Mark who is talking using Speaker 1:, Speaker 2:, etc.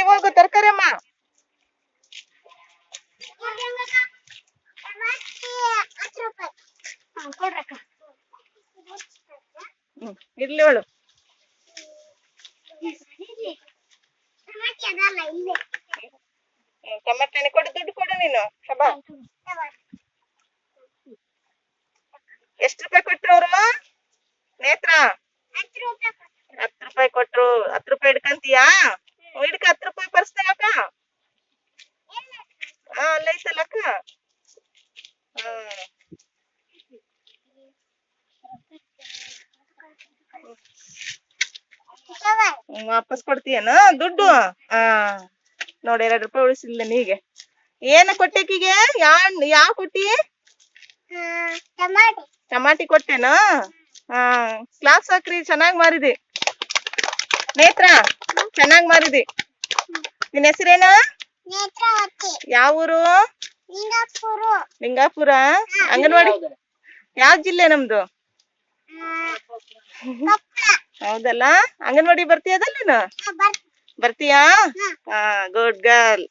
Speaker 1: ಅಲ್ಲಿ ಹೋಗು ತರಕಾರಿ ಅಮ್ಮ ಇರ್ಲಿ ಅವಳು. ಟಮಾಟೆ ಕೊಡು, ದುಡ್ಡು ಕೊಡು ನೀನು, ಶಬಾ. ಎಷ್ಟು ರೂಪಾಯಿ ಕೊಟ್ರು ಅವರು ನೇತ್ರ? ಹತ್ತು ರೂಪಾಯಿ ಕೊಟ್ರು, ಹತ್ತು ರೂಪಾಯಿ ಹಿಡ್ಕಂತೀಯಾ? ಹಿಡ್ಕ ಹ್ಮ್, ವಾಪಸ್ ಕೊಡ್ತೀಯನ? ದುಡ್ಡು? ಆ ನೋಡಿ ಎರಡ್ ರೂಪಾಯಿ ಉಳಿಸಿಲ್ಲ ನೀಗೆ ಏನ ಕೊಟ್ಟೆಕಿಗೆ ಯಾ ಯಾ ಕೊಟ್ಟಿ? ಟಮಾಟಿ ಕೊಟ್ಟೆನ? ಹಾ. ಕ್ಲಾಸ್ ಹಾಕ್ರಿ ಚೆನ್ನಾಗ್ ಮಾರಿದಿ. ನೇತ್ರ ಚೆನ್ನಾಗ್ ಮಾರಿದಿ. ನಿನ್ ಹೆಸರೇನ? ಯಾವ ಊರು? ಲಿಂಗಾಪುರ. ಅಂಗನವಾಡಿ? ಯಾವ ಜಿಲ್ಲೆ ನಮ್ದು? ಹೌದಲ್ಲ? ಅಂಗನವಾಡಿ ಬರ್ತೀಯದಲ್ಲ ನೀನು ಬರ್ತೀಯಾ? ಹಾ. Good girl